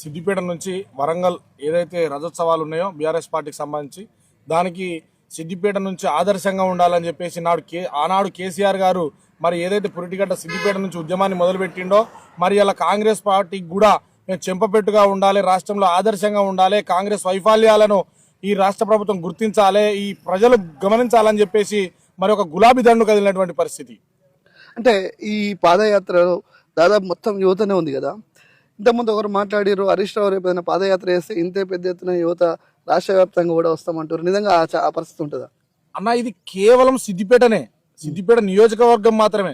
సిద్దిపేట నుంచి వరంగల్ ఏదైతే రథోత్సవాలు ఉన్నాయో బీఆర్ఎస్ పార్టీకి సంబంధించి దానికి సిద్దిపేట నుంచి ఆదర్శంగా ఉండాలని చెప్పేసి నాడు కే ఆనాడు కేసీఆర్ గారు మరి ఏదైతే పురిటిగడ్డ సిద్దిపేట నుంచి ఉద్యమాన్ని మొదలుపెట్టిండో మరి అలా కాంగ్రెస్ పార్టీకి కూడా మేము చెంపపెట్టుగా ఉండాలి రాష్ట్రంలో ఆదర్శంగా ఉండాలి కాంగ్రెస్ వైఫల్యాలను ఈ రాష్ట్ర ప్రభుత్వం గుర్తించాలి ఈ ప్రజలు గమనించాలని చెప్పేసి మరి ఒక గులాబీ దండు కదిలినటువంటి పరిస్థితి. అంటే ఈ పాదయాత్రలో దాదాపు మొత్తం యువతనే ఉంది కదా. ఇంతకుముందు ఒకరు మాట్లాడారు హరీష్ రావు రేపు ఏదైనా పాదయాత్ర చేస్తే ఇంతే పెద్ద ఎత్తున యువత రాష్ట్ర వ్యాప్తంగా కూడా వస్తామంటారు. నిజంగా ఆ పరిస్థితి ఉంటుందా? అన్న ఇది కేవలం సిద్దిపేటనే. సిద్దిపేట నియోజకవర్గం మాత్రమే.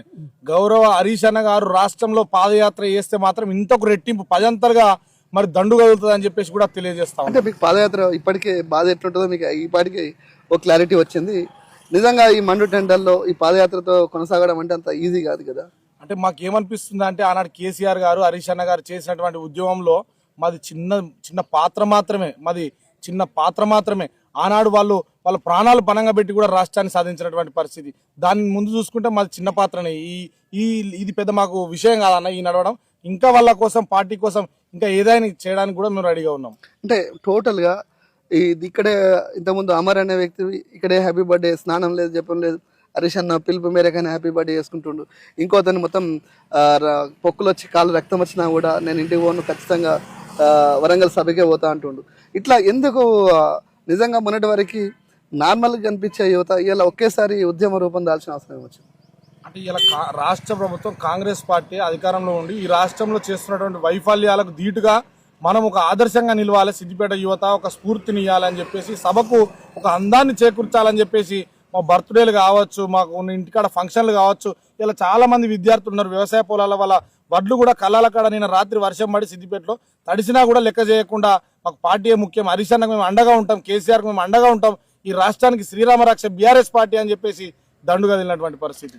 గౌరవ హరీష్ అన్న గారు రాష్ట్రంలో పాదయాత్ర చేస్తే మాత్రం ఇంతకు రెట్టింపు పదంతలుగా మరి దండు కదులుతుంది అని చెప్పేసి కూడా తెలియజేస్తాం అంటే మీకు పాదయాత్ర ఇప్పటికే బాధ ఎట్లుంటుందో మీకు ఈ పాటికి ఒక క్లారిటీ వచ్చింది. నిజంగా ఈ మండు టెండర్లో ఈ పాదయాత్రతో కొనసాగడం అంటే అంత ఈజీ కాదు కదా? అంటే మాకేమనిపిస్తుంది అంటే ఆనాడు కేసీఆర్ గారు హరీష్ అన్న గారు చేసినటువంటి ఉద్యమంలో మాది చిన్న చిన్న పాత్ర మాత్రమే. మాది చిన్న పాత్ర మాత్రమే. ఆనాడు వాళ్ళు వాళ్ళ ప్రాణాలు పనంగా పెట్టి కూడా రాష్ట్రాన్ని సాధించినటువంటి పరిస్థితి. దాన్ని ముందు చూసుకుంటే మాది చిన్న పాత్రనే. ఈ ఈ ఇది పెద్ద మాకు విషయం కాదన్న ఈ నడవడం. ఇంకా వాళ్ళ కోసం పార్టీ కోసం ఇంకా ఏదైనా చేయడానికి కూడా మేము రెడీగా ఉన్నాం. అంటే టోటల్గా ఇది ఇక్కడే ఇంతకుముందు అమర్ అనే వ్యక్తి ఇక్కడే హ్యాపీ బర్త్డే స్నానం లేదు చెప్పడం లేదు. హరీష్ అన్న పిలుపు మేరకనే హ్యాపీ బర్త్డే చేసుకుంటుండు. ఇంకో అతను మొత్తం పొక్కులు వచ్చి కాళ్ళు రక్తం వచ్చినా కూడా నేను ఇంటికి పోను ఖచ్చితంగా వరంగల్ సభకే పోతా అంటుండు. ఇట్లా ఎందుకు నిజంగా మొన్నటి వరకు నార్మల్గా కనిపించే యువత ఇలా ఒకేసారి ఉద్యమ రూపం దాల్చిన అవసరం వచ్చింది అంటే ఇలా కా- రాష్ట్ర ప్రభుత్వం కాంగ్రెస్ పార్టీ అధికారంలో ఉండి ఈ రాష్ట్రంలో చేస్తున్నటువంటి వైఫల్యాలకు ధీటుగా మనం ఒక ఆదర్శంగా నిలవాలి. సిద్దిపేట యువత ఒక స్ఫూర్తిని ఇవ్వాలని చెప్పేసి సభకు ఒక అందాన్ని చేకూర్చాలని చెప్పేసి మా బర్త్డేలు కావచ్చు మాకు ఇంటికాడ ఫంక్షన్లు కావచ్చు ఇలా చాలా మంది విద్యార్థులు ఉన్నారు. వ్యవసాయ పొలాల వల్ల వడ్లు కూడా కళ్ళాల కాడ నిన్న రాత్రి వర్షం పడి సిద్దిపేటలో తడిసినా కూడా లెక్క చేయకుండా మాకు పార్టీ ముఖ్యం. హరీష్ మేము అండగా ఉంటాం కేసీఆర్కి మేము అండగా ఉంటాం. ఈ రాష్ట్రానికి శ్రీరామ రక్ష బీఆర్ఎస్ పార్టీ అని చెప్పేసి దండుగా వెళ్ళినటువంటి పరిస్థితి.